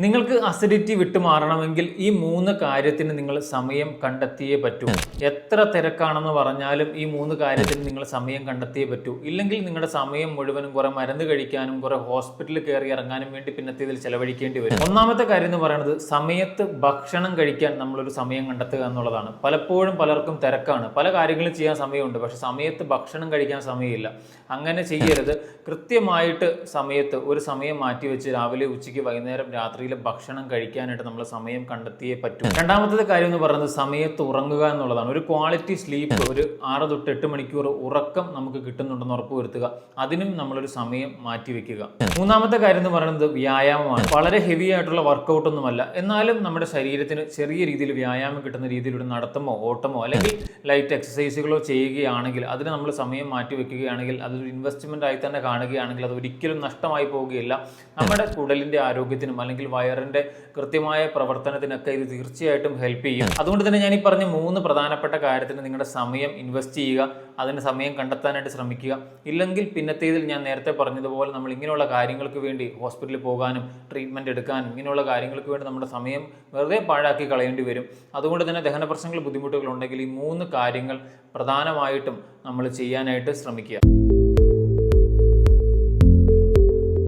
നിങ്ങൾക്ക് അസിഡിറ്റി വിട്ടുമാറണമെങ്കിൽ ഈ മൂന്ന് കാര്യത്തിന് നിങ്ങൾ സമയം കണ്ടെത്തിയേ പറ്റൂ. എത്ര തിരക്കാണെന്ന് പറഞ്ഞാലും ഈ മൂന്ന് കാര്യത്തിന് നിങ്ങൾ സമയം കണ്ടെത്തിയേ പറ്റൂ. ഇല്ലെങ്കിൽ നിങ്ങളുടെ സമയം മുഴുവനും കുറെ മരുന്ന് കഴിക്കാനും കുറെ ഹോസ്പിറ്റലിൽ കയറി ഇറങ്ങാനും വേണ്ടി പിന്നത്തെ ഇതിൽ ചെലവഴിക്കേണ്ടി വരും. ഒന്നാമത്തെ കാര്യം എന്ന് പറയുന്നത് സമയത്ത് ഭക്ഷണം കഴിക്കാൻ നമ്മളൊരു സമയം കണ്ടെത്തുക എന്നുള്ളതാണ്. പലപ്പോഴും പലർക്കും തിരക്കാണ്. പല കാര്യങ്ങളും ചെയ്യാൻ സമയമുണ്ട്. പക്ഷെ സമയത്ത് ഭക്ഷണം കഴിക്കാൻ സമയമില്ല. അങ്ങനെ ചെയ്യരുത്. കൃത്യമായിട്ട് സമയത്ത് ഒരു സമയം മാറ്റി വെച്ച് രാവിലെ ഉച്ചയ്ക്ക് വൈകുന്നേരം രാത്രിയിൽ ഭക്ഷണം കഴിക്കാനായിട്ട് നമ്മൾ സമയം കണ്ടെത്തിയേ പറ്റൂ. രണ്ടാമത്തെ കാര്യം എന്ന് പറയുന്നത് സമയത്ത് ഉറങ്ങുക എന്നുള്ളതാണ്. ഒരു ക്വാളിറ്റി സ്ലീപ്പ് ഒരു ആറ് തൊട്ട് എട്ട് മണിക്കൂർ ഉറക്കം നമുക്ക് കിട്ടുന്നുണ്ടെന്ന് ഉറപ്പുവരുത്തുക അതിനും നമ്മളൊരു സമയം മാറ്റി വെക്കുക. മൂന്നാമത്തെ കാര്യം എന്ന് പറയുന്നത് വ്യായാമമാണ്. വളരെ ഹെവി ആയിട്ടുള്ള വർക്കൗട്ട് ഒന്നുമല്ല എന്നാലും നമ്മുടെ ശരീരത്തിന് ചെറിയ രീതിയിൽ വ്യായാമം കിട്ടുന്ന രീതിയിലൂടെ നടത്തമോ ഓട്ടമോ അല്ലെങ്കിൽ ലൈറ്റ് എക്സസൈസുകളോ ചെയ്യുകയാണെങ്കിൽ അതിന് നമ്മൾ സമയം മാറ്റി വെക്കുകയാണെങ്കിൽ അതൊരു ഇൻവെസ്റ്റ്മെന്റ് ആയി തന്നെ കാണുകയാണെങ്കിൽ അത് ഒരിക്കലും നഷ്ടമായി പോവുകയില്ല നമ്മുടെ കുടലിന്റെ ആരോഗ്യത്തിനും അല്ലെങ്കിൽ വയറിന്റെ കൃത്യമായ പ്രവർത്തനത്തിനൊക്കെ ഇത് തീർച്ചയായിട്ടും ഹെൽപ്പ് ചെയ്യും. അതുകൊണ്ട് തന്നെ ഞാൻ ഈ പറഞ്ഞ മൂന്ന് പ്രധാനപ്പെട്ട കാര്യത്തിന് നിങ്ങളുടെ സമയം ഇൻവെസ്റ്റ് ചെയ്യുക അതിന് സമയം കണ്ടെത്താനായിട്ട് ശ്രമിക്കുക. ഇല്ലെങ്കിൽ പിന്നത്തേതിൽ ഞാൻ നേരത്തെ പറഞ്ഞതുപോലെ നമ്മൾ ഇങ്ങനെയുള്ള കാര്യങ്ങൾക്ക് വേണ്ടി ഹോസ്പിറ്റലിൽ പോകാനും ട്രീറ്റ്മെന്റ് എടുക്കാനും ഇങ്ങനെയുള്ള കാര്യങ്ങൾക്ക് വേണ്ടി നമ്മുടെ സമയം വെറുതെ പാഴാക്കി കളയേണ്ടി വരും. അതുകൊണ്ട് തന്നെ ദഹന പ്രശ്നങ്ങൾ ബുദ്ധിമുട്ടുകൾ ഉണ്ടെങ്കിൽ ഈ മൂന്ന് കാര്യങ്ങൾ പ്രധാനമായിട്ടും നമ്മൾ ചെയ്യാനായിട്ട് ശ്രമിക്കുക.